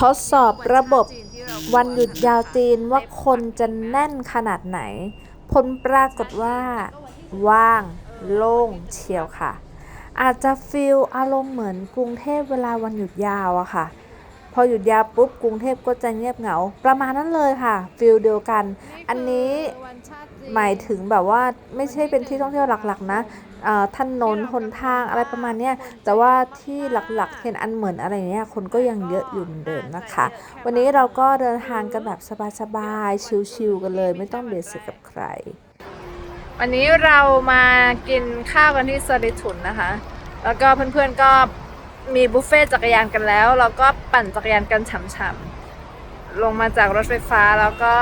ทดสอบระบบวันหยุดยาวจีนว่าคนจะแน่นขนาดไหน ผลปรากฏว่า ว่าง โล่งเชียวค่ะ อาจจะฟิลอารมณ์เหมือนกรุงเทพเวลาวันหยุดยาวอะค่ะ พอหยุดยาวปุ๊บกรุงเทพก็จะเงียบเหงา ประมาณนั้นเลยค่ะฟีลเดียวกัน อันนี้หมายถึงแบบว่าไม่ใช่เป็นที่ท่องเที่ยวหลักๆ นะเอ่อถนนหนทางอะไรประมาณนี้แต่ว่าที่หลักๆเห็นอันเหมือนอะไรเนี้ยคนก็ยังเยอะอยู่เหมือนเดิมนะคะ วันนี้เราก็เดินทางกันแบบสบายๆชิลๆกันเลย ไม่ต้องเบียดเสียดกับใคร วันนี้เรามากินข้าวกันที่สริทุนนะคะ แล้วก็เพื่อนๆก็ มีบุฟเฟ่ต์จักรยานกันแล้ว เราก็ปั่นจักรยานกันฉ่ำๆลงมาจากรถไฟฟ้าแล้วก็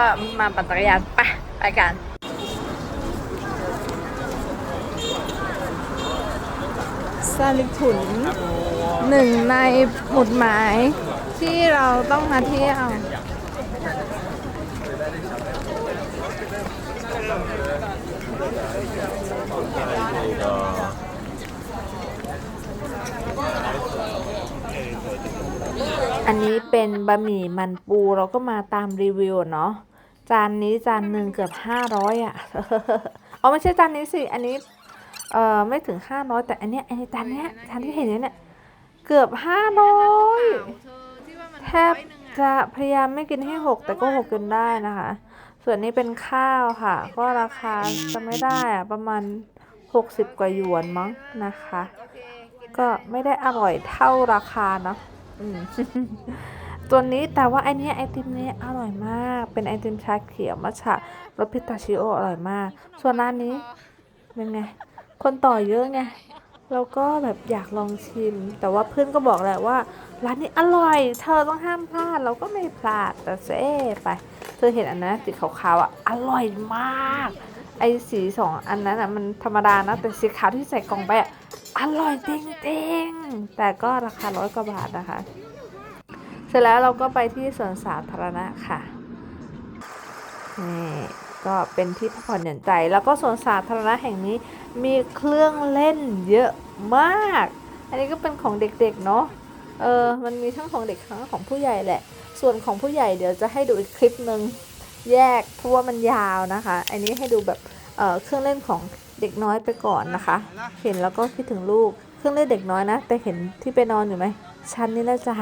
มาปั่นจักรยานไปไปกันสลิทุนหนึ่งในหมุดหมายที่เราต้องมาเที่ยว อันนี้เป็นบะหมี่มันปูเราก็มาตามรีวิวเนาะจานนี้จานหนึ่งเกือบห้าร้อยอะเอ๋อไม่ใช่จานนี้สิอันนี้เอ่อไม่ถึงห้าร้อยแต่อันเนี้ยอันนี้จานเนี้ยจานที่เห็นเนี่ยเกือบห้าร้อยแทบจะพยายามไม่กินให้หกแต่ก็หกจนได้นะคะ ส่วนนี้เป็นข้าวค่ะ ก็ราคาจะไม่ได้อะประมาณหกสิบกว่าหยวนมั้งนะคะ ก็ไม่ได้อร่อยเท่าราคาเนาะ ตัวนี้แต่ว่าไอเนี้ยไอติมเนี้ยอร่อยมาก เป็นไอติมชาเขียวมัทฉะรสพิสตาชิโออร่อยมาก ส่วนร้านนี้เป็นไง คนต่อเยอะไงเราก็แบบอยากลองชิม แต่ว่าเพื่อนก็บอกแหละว่า ร้านนี้อร่อย เธอต้องห้ามพลาด เราก็ไม่พลาดแต่เซ่ไป เธอเห็นอันนั้นสีขาวๆอะ อร่อยมาก ไอ้สีสองอันนั้นอะมันธรรมดานะ แต่สีขาวที่ใส่กล่องไปอะอร่อยจริงๆ แต่ก็ราคาร้อยกว่าบาทนะคะ เสร็จแล้วเราก็ไปที่สวนสาธารณะค่ะนี่ก็เป็นที่พักผ่อนหย่อนใจ แล้วก็สวนสาธารณะแห่งนี้มีเครื่องเล่นเยอะมาก อันนี้ก็เป็นของเด็กๆเนาะเออมันมีทั้งของเด็กทั้งของผู้ใหญ่แหละ ส่วนของผู้ใหญ่เดี๋ยวจะให้ดูอีกคลิปหนึ่ง แยกเพราะว่ามันยาวนะคะ อันนี้ให้ดูแบบเออเครื่องเล่นของเด็กน้อยไปก่อนนะคะ เห็นแล้วก็คิดถึงลูก เครื่องเล่นเด็กน้อยนะ แต่เห็นที่ไปนอนอยู่ไหมฉันนี่แหละจ้ะ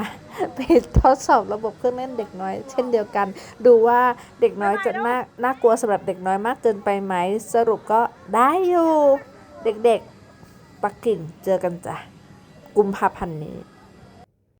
ไปทดสอบระบบเครื่องเล่นเด็กน้อย เช่นเดียวกัน ดูว่าเด็กน้อยจะมากน่ากลัวสำหรับเด็กน้อยมากเกินไปไหมสรุปก็ได้อยู่ เด็กๆปักกิ่งเจอกันจ้ะกุมภาพันธ์นี้